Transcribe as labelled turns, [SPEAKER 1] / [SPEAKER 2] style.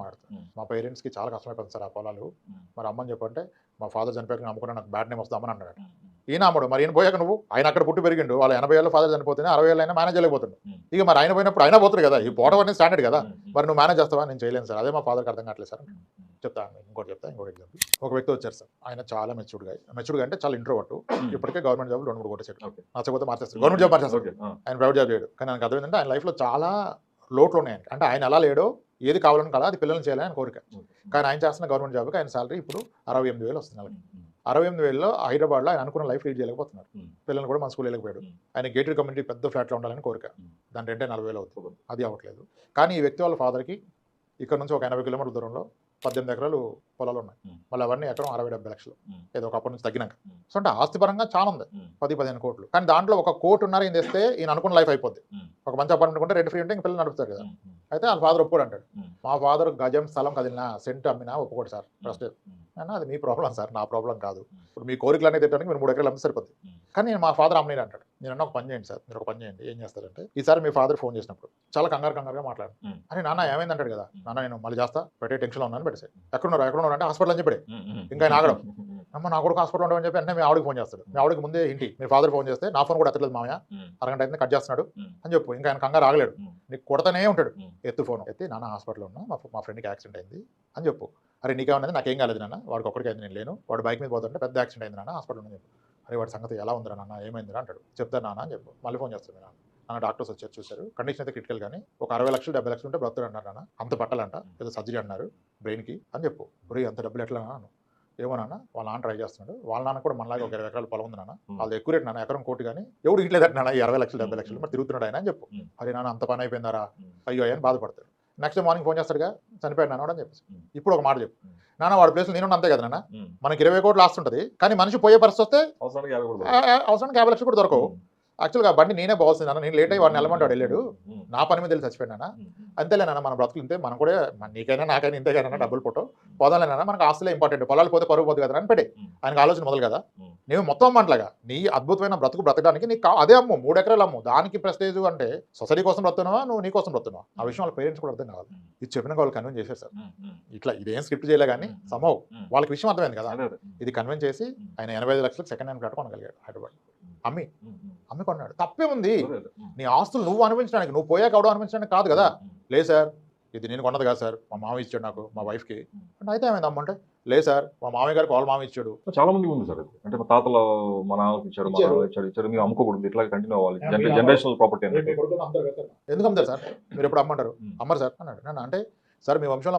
[SPEAKER 1] మాట్లాడుతాను. మా పేరెంట్స్కి చాలా కష్టమైపోతుంది సార్ ఆ పొలాలు. మరి అమ్మని చెప్పంటే మా ఫాదర్ చనిపోయాక నమ్ముకున్నా నాకు బ్యాడ్ నేమ్ వస్తామని అన్నాడు. ఈయన అమ్మడు మరి ఈయన పోయాక నువ్వు ఆయన అక్కడ పుట్టి పెరిగిండు వాళ్ళ ఎనభై ఏళ్ళు ఫాదర్ చనిపోతేనే అరవై ఏళ్ళు అయినా మేనేజ్ చేయలేకపోతుండు. ఇక మరి ఆయన పోయినప్పుడు ఆయన పోతుంది కదా ఈ పోవడం అనేది స్టాండర్డ్ కదా. మరి నువ్వు మేనేజ్ చేస్తావా నేను చేయలేను సార్ అదే మా ఫాదర్కి అర్థం కావట్లేదు సార్
[SPEAKER 2] ఉమ్.
[SPEAKER 1] చెప్తా ఇంకోటి చెప్తా ఇంకోటి ఎగ్జాంపుల్ ఒక వ్యక్తి వచ్చారు సార్ ఆయన చాలా మెచ్యూర్డ్గా మెచ్యూర్డ్గా అంటే చాలా ఇంట్రోవర్ట్. ఇప్పటికే గవర్నమెంట్ జాబ్ రెండు మూడు కొట్టేసాడు. నచ్చకపోతే మార్చేస్తాడు గవర్నమెంట్ జాబ్.
[SPEAKER 2] ఆ.
[SPEAKER 1] ఆయన ప్రైవేట్ జాబ్ చేయడు కానీ నాకు అర్థం ఏంటంటే ఆయన లైఫ్లో చాలా లోట్లు ఉన్నాయి. అంటే ఆయన ఎలా లేడో ఏది కావాలని కదా అది పిల్లల్ని చేయాలని కోరిక. కానీ ఆయన చేస్తున్న గవర్నమెంట్ జాబ్కి ఆయన సాలరీ ఇప్పుడు అరవై ఎనిమిది వేలు వస్తుంది.
[SPEAKER 2] ఉమ్.
[SPEAKER 1] అరవై ఎనిమిది వేలలో హైదరాబాద్లో ఆయన అనుకున్న లైఫ్ లీడ్ చేయలేకపోతున్నారు
[SPEAKER 2] ఉమ్.
[SPEAKER 1] పిల్లల్ని కూడా మన స్కూల్ వెళ్ళకపోయాడు. ఆయన గేటెడ్ కమ్యూనిటీ పెద్ద ఫ్లాట్లో ఉండాలని కోరిక. దాని రెంటే నలభై వేలు అవుతుంది. అది అవ్వట్లేదు కానీ ఈ వ్యక్తి వాళ్ళ ఫాదర్కి ఇక్కడ నుంచి ఒక ఎనభై కిలోమీటర్ల దూరంలో పద్దెనిమిది ఎకరాలు పొలాలు ఉన్నాయి. మళ్ళీ అవన్నీ ఎకరం అరవై డెబ్బై లక్షలు. ఏదో ఒకప్పటి నుంచి తగ్గినాక. సో అంటే ఆస్తిపరంగా చాలా ఉంది. పది పదిహేను కోట్లు కానీ దాంట్లో ఒక కోటి ఉన్నారు ఏం చేస్తే ఈయన అనుకున్న లైఫ్ అయిపోద్ది. ఒక మంచి అపార్ట్మెంట్ ఉంటే రెండు ఫ్రీ ఉంటే ఇంక పిల్లలు నడుపుతారు కదా. అయితే వాళ్ళ ఫాదర్ ఒప్పుకోడు అంటాడు. మా ఫాదర్ గజం స్థలం కదిలినా సెంట్ అమ్మినా ఒప్పుకోడు సార్
[SPEAKER 2] ఉమ్.
[SPEAKER 1] అన్న అది మీ ప్రాబ్లం సార్ నా ప్రాబ్లం కాదు. ఇప్పుడు మీ కోరికలు అనేది తిట్టడానికి మీరు మూడు ఎకరాలు అమ్మితే సరిపోద్ది. కానీ నేను మా ఫాదర్ అమ్మని అంటాడు. నేను అన్న ఒక పని చేయండి సార్ మీరు ఒక పని చేయండి ఏం చేస్తారంటే ఈసారి మీ ఫాదర్ ఫోన్ చేసినప్పుడు చాలా కంగారు కంగారుగా మాట్లాడు. అని నాన్న ఏమైంది అంటాడు కదా. నాన్న నేను మళ్ళీ చేస్తా పెట్టే టెన్షన్లో ఉన్నాను పెట్టేసి ఎక్కడున్నారు ఎక్కడున్నారు అంటే హాస్పిటల్ అని చెప్పాడు. ఇంకా ఆయన ఆగడం. అమ్మ నా కొడుకు హాస్పిటల్ ఉండమని చెప్పి అంటే మీ ఆవిడకి ఫోన్ చేస్తాడు. మీ ఆవిడకి ముందే ఇంటి మీ ఫాదర్ ఫోన్ చేస్తే నా ఫోన్ కూడా ఎత్తలేదు మామయ్య. అరగంట అయితే కట్ చేస్తున్నాడు. అని చెప్పు. ఇంకా ఆయన కంగారు ఆగలేడు. నీకు కొడతానే ఉంటాడు. ఎత్తు ఫోన్. ఎత్తి నాన్న హాస్పిటల్లో ఉన్నా. మా మా ఫ్రెండ్కి యాక్సిడెంట్ అయింది అని చెప్పు. అరే నీకేమన్నది? నాకేం కాలేదు నాన్న. వాడికి ఒక్కడికి అయింది నేను లేను. వాడు బైక్ మీద పోతుంటే పెద్ద యాక్సిడెంట్ అయింది నాన్న. హాస్పిటల్ అని చెప్పు. అరే వాడి సంగతి ఎలా ఉందిరా నాన్న? ఏమైందిరా? అంటాడు. చెప్తాను నాన్న అని చెప్పు. మళ్ళీ ఫోన్ చేస్తాను నాన్న. నాన్న డాక్టర్స్ వచ్చారు చూశారు. కండిషన్ అయితే క్రిటికల్ కానీ ఒక అరవై లక్షలు డెబ్బై లక్షలు ఉంటే బ్రతుడు అన్నారు నాన్న. అంత పట్టాలంట? ఏదో సర్జరీ అన్నారు బ్రెయిన్కి అని చెప్పు. ఒరే అంత డబ్బులు ఎట్లా నాన్న? ఏమో నాన్న వాళ్ళ నాన్న ట్రై చేస్తున్నాడు వాళ్ళ నాన్న కూడా మనలాగా ఒక ఇరవై ఎకరాల పొలం ఉంది నాన్న
[SPEAKER 2] ఉమ్.
[SPEAKER 1] వాళ్ళది ఎక్కువ రేట్ నాన్న ఎకరం కోటి కానీ ఎవడు ఇట్లేదు నాన్న అరవై లక్షలు డెబ్బై లక్షలు మరి తిరుగుతున్నాడు ఆయన అని చెప్పు. అరే నాన్న అంత పని అయిపోయిందారా
[SPEAKER 2] ఉమ్.
[SPEAKER 1] అయ్యో అని బాధపడతాడు నెక్స్ట్ మార్నింగ్ ఫోన్ చేస్తాడుగా చనిపోయాడు నాన్న అని చెప్పేసి. ఇప్పుడు ఒక మాట చెప్పు. నాన్న వాడి ప్లేస్లో నేను అంతే కదా నాన్న. మనకి ఇరవై కోట్లు ఆస్తుంటది కానీ మనిషి పోయే పరిస్థితి వస్తే
[SPEAKER 2] అవసరానికి యాభై
[SPEAKER 1] లక్షలు కూడా దొరకవు. యాక్చువల్గా బండి నేనే బాగుంది నాన్న నేను లేట్ అయ్యి వాడిని వెళ్ళమంటాడు వెళ్ళాడు. నా పని మీద వెళ్ళి చచ్చిపోయాడు నాన్న
[SPEAKER 2] ఉమ్.
[SPEAKER 1] అంతేలే నాన్న మన బ్రతుకులు ఇంతే మనం కూడా నీకైనా నాకైనా ఇంతే కదా డబ్బులు పుట్టవు పోదాలే నాన్న మనకు ఆస్తులే ఇంపార్టెంట్ పొలాలు పోతే పరుగు పోదు కదా అని పెట్టి. ఆయనకు ఆలోచన మొదలు కదా. నేను మొత్తం అమ్మట్లాగా నీ అద్భుతమైన బ్రతుకు బ్రతకడానికి నీకు అదే అమ్ము మూడు ఎకరాలు అమ్ము దానికి ప్రెస్టేజ్ అంటే సొసైటీ కోసం బ్రతున్నావా నువ్వు నీ కోసం బ్రతున్నావా ఆ విషయం వాళ్ళ పేరెంట్స్ కూడా అర్థం కావాలి. ఇది చెప్పిన వాళ్ళు కన్విన్స్ చేశారు సార్
[SPEAKER 2] ఉమ్. ఉమ్.
[SPEAKER 1] ఇట్లా ఇదేం స్క్రిప్ట్ చేయలే కానీ. సమవ్. వాళ్ళకి విషయం అర్థమైంది కదా. ఇది కన్విన్స్ చేసి. ఆయన ఎనభై ఐదు లక్షలకు సెకండ్ హ్యాండ్ ఫ్లాట్ కొనగలిగాడు హైదరాబాద్ అమ్మి. అమ్మి కొన్నాడు తప్పే ఉంది. నీ ఆస్తులు నువ్వు అనుభవించడానికి నువ్వు పోయాక అవడం అనుభవించడానికి కాదు కదా
[SPEAKER 2] ఉమ్.
[SPEAKER 1] లే సార్ ఇది నేను కొన్నది కాదు సార్ మా మామ ఇచ్చాడు నాకు మా వైఫ్కి అంటే అయితే ఏమైంది అమ్మంటే లే సార్ మా మామయ్య గారికి వాళ్ళ మామ ఇచ్చాడు
[SPEAKER 2] చాలా మంది ఉంది సార్. అంటే మా తాతలు మా నాన్నకి ఇచ్చారు మా
[SPEAKER 1] ఇచ్చారు.
[SPEAKER 2] మీరు అమ్ముకోకూడదు ఇట్లా కంటిన్యూ అవ్వాలి జనరేషనల్ ప్రాపర్టీ
[SPEAKER 1] ఎందుకు అమ్ముతారు సార్ మీరు ఎప్పుడు అమ్మంటారు. అమ్మరు సార్ అన్నాడు అంటే సార్ మీ వంశంలో